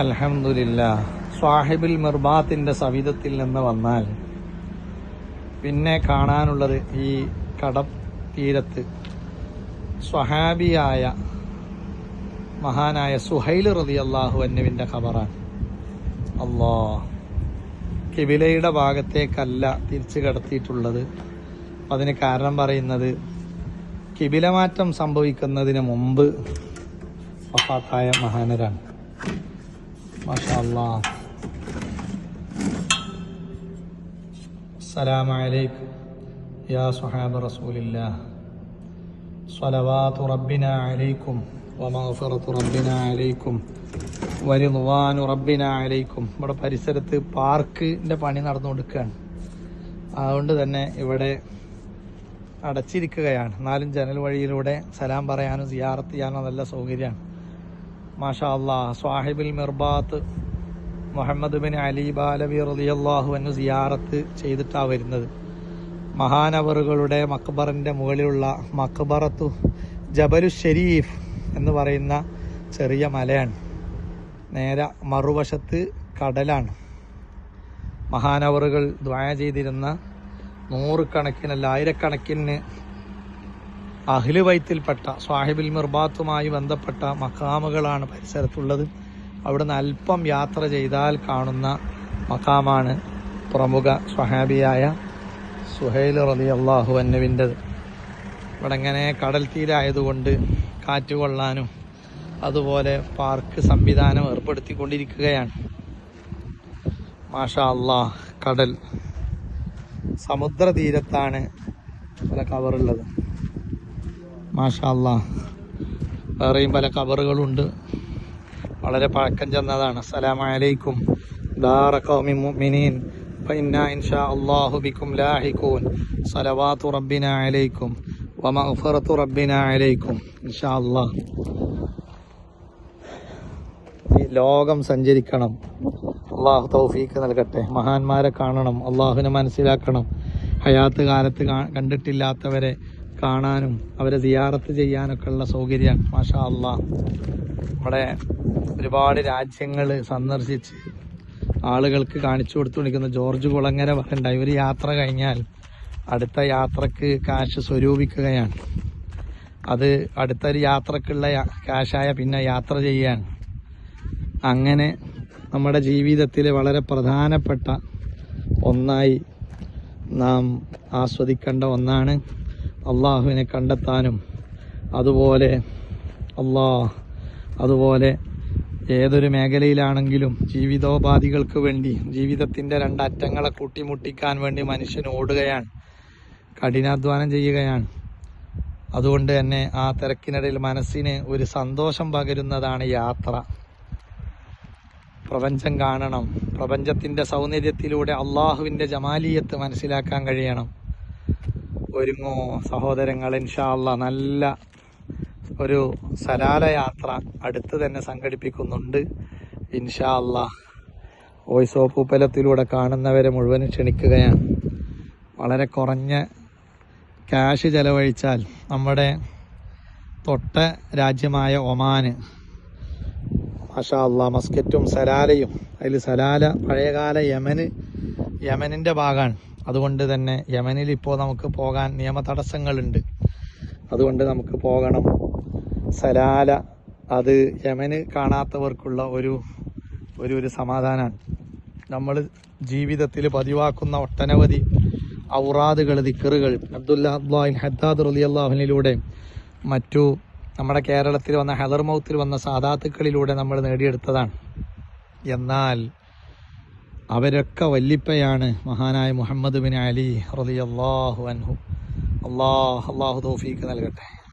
അൽഹംദുലില്ല സാഹിബിൽ മിർബാത്തിന്റെ സവിധത്തിൽ നിന്ന് വന്നാൽ പിന്നെ കാണാനുള്ളത് ഈ കട തീരത്ത് സ്വഹാബിയായ മഹാനായ സുഹൈൽ റതി അള്ളാഹു അന്നുവിന്റെ ഖബറാണ്. അള്ളാ കിബിലയുടെ ഭാഗത്തേക്കല്ല തിരിച്ചു കടത്തിയിട്ടുള്ളത്. അതിന് കാരണം പറയുന്നത് കിബിലമാറ്റം സംഭവിക്കുന്നതിന് മുമ്പ് വഫാത്തായ മഹാനരാണ്. മാഷാ അല്ലാ السلام عليكم يا صحابة رسول الله صلوات ربنا عليكم ومغفرة ربنا عليكم ورضوان ربنا عليكم ഇവിടെ പരിസരത്ത് പാർക്കിന്റെ പണി നടന്നുകൊടുക്കുകയാണ് അതുകൊണ്ട് തന്നെ ഇവിടെ അടച്ചിരിക്കുകയാണ് നാലും ജനൽ വഴിയിലൂടെ സലാം പറയാനും സിയാറത്ത് ചെയ്യാനും നല്ല സൗകര്യമാണ് മാഷാ സാഹിബിൽ മിർബാത്ത് മുഹമ്മദ് ബിൻ അലി ബാലബി റലിയല്ലാഹു എന്ന് സിയാറത്ത് ചെയ്തിട്ടാണ് വരുന്നത്. മഹാനവറുകളുടെ മക്ബറിന്റെ മുകളിലുള്ള മക്ബറത്തു ജബലു ഷെരീഫ് എന്ന് പറയുന്ന ചെറിയ മലയാണ്. നേരെ മറുവശത്ത് കടലാണ്. മഹാനവറുകൾ ദ്വായ ചെയ്തിരുന്ന നൂറുകണക്കിനല്ല ആയിരക്കണക്കിന് അഖിൽ വൈത്തിൽപ്പെട്ട സ്വാഹിബുൽ മിർബാത്തുമായി ബന്ധപ്പെട്ട മക്കാമുകളാണ് പരിസരത്തുള്ളത്. അവിടുന്ന് അല്പം യാത്ര ചെയ്താൽ കാണുന്ന മക്കാമാണ് പ്രമുഖ സ്വഹാബിയായ സുഹൈൽ റലി അള്ളാഹു അന്നുവിന്റെത് ഇവിടെ ഇങ്ങനെ കടൽ തീരായതുകൊണ്ട് കാറ്റ് കൊള്ളാനും അതുപോലെ പാർക്ക് സംവിധാനം ഏർപ്പെടുത്തിക്കൊണ്ടിരിക്കുകയാണ്. മാഷാ അള്ളാഹ് കടൽ. സമുദ്രതീരത്താണ് പല കവറുള്ളത് മാഷാ അള്ളാഹ് വേറെയും പല കവറുകളുണ്ട് വളരെ പഴക്കം ചെന്നതാണ് അസ്സലാമലൈക്കും ദാറ ഖൗമി മുഅ്മിനീൻ فإنا إن شاء الله بكم لاحقون صلوات ربنا عليكم ومغفرة ربنا عليكم إن شاء الله ഈ ലോകം സഞ്ചരിക്കണം അള്ളാഹു തൗഫീക്ക് നൽകട്ടെ മഹാന്മാരെ കാണണം അള്ളാഹുവിനെ മനസ്സിലാക്കണം ഹയാത്ത് കാലത്ത് കാ- കണ്ടിട്ടില്ലാത്തവരെ കാണാനും അവരെ സിയാറത്ത് ചെയ്യാനൊക്കെ ഉള്ള സൗകര്യമാണ് മാഷാ അള്ളാഹ് നമ്മുടെ ഒരുപാട് രാജ്യങ്ങൾ സന്ദർശിച്ച് ആളുകൾക്ക് കാണിച്ചു കൊടുത്തുകൊണ്ടിരിക്കുന്ന ജോർജ് കുളങ്ങര പറയണ്ട ഇവർ യാത്ര കഴിഞ്ഞാൽ അടുത്ത യാത്രയ്ക്ക് കാശ് സ്വരൂപിക്കുകയാണ്. അത് അടുത്തൊരു യാത്രക്കുള്ള കാശായ പിന്നെ യാത്ര ചെയ്യാൻ അങ്ങനെ നമ്മുടെ ജീവിതത്തിൽ വളരെ പ്രധാനപ്പെട്ട ഒന്നായി നാം ആസ്വദിക്കേണ്ട ഒന്നാണ് അള്ളാഹുവിനെ കണ്ടെത്താനും അതുപോലെ അള്ളാ അതുപോലെ ഏതൊരു മേഖലയിലാണെങ്കിലും ജീവിതോപാധികൾക്ക് വേണ്ടി ജീവിതത്തിന്റെ രണ്ടറ്റങ്ങളെ കൂട്ടിമുട്ടിക്കാൻ വേണ്ടി മനുഷ്യൻ ഓടുകയാണ് കഠിനാധ്വാനം ചെയ്യുകയാണ്. അതുകൊണ്ട് തന്നെ ആ തിരക്കിനിടയിൽ മനസ്സിന് ഒരു സന്തോഷം പകരുന്നതാണ് യാത്ര. പ്രപഞ്ചം കാണണം. പ്രപഞ്ചത്തിന്റെ സൗന്ദര്യത്തിലൂടെ അള്ളാഹുവിന്റെ ജമാലിയത്ത് മനസ്സിലാക്കാൻ കഴിയണം. ഒരുങ്ങോ. സഹോദരങ്ങൾ ഇൻഷാല്ല നല്ല ഒരു സലാല യാത്ര അടുത്ത് തന്നെ സംഘടിപ്പിക്കുന്നുണ്ട്. ഇൻഷാല്ല വോയിസ് ഓഫ് പൂപ്പലത്തിലൂടെ കാണുന്നവരെ മുഴുവൻ ക്ഷണിക്കുകയാണ്. വളരെ കുറഞ്ഞ ക്യാഷ് ചെലവഴിച്ചാൽ നമ്മുടെ തൊട്ട രാജ്യമായ ഒമാന് മഷാല്ല മസ്കറ്റും സലാലയും. അതിൽ സലാല പഴയകാല യമന് യമനിന്റെ ഭാഗമാണ്. അതുകൊണ്ട് തന്നെ യമനിൽ ഇപ്പോൾ നമുക്ക് പോകാൻ നിയമ തടസ്സങ്ങളുണ്ട് അതുകൊണ്ട് നമുക്ക് പോകണം. സലാല അത് യമന് കാണാത്തവർക്കുള്ള ഒരു ഒരു ഒരു സമാധാനമാണ് നമ്മൾ ജീവിതത്തിൽ പതിവാക്കുന്ന ഒട്ടനവധി ഔറാദുകൾ ദിക്കറുകൾ. അബ്ദുല്ല അബ്ദുല്ലാഹിൻ ഹദ്ദാദ് റലി അള്ളാഹുനിലൂടെ മറ്റു നമ്മുടെ കേരളത്തിൽ വന്ന ഹദർമൗത്തിൽ വന്ന സാദാത്തുക്കളിലൂടെ നമ്മൾ നേടിയെടുത്തതാണ്. എന്നാൽ അവരൊക്കെ വല്ലിപ്പയാണ്. മഹാനായ മുഹമ്മദ് ബിൻ അലി റലി അള്ളാഹു അൻഹു. അള്ളാഹ് അള്ളാഹു തോഫീക്ക് നൽകട്ടെ.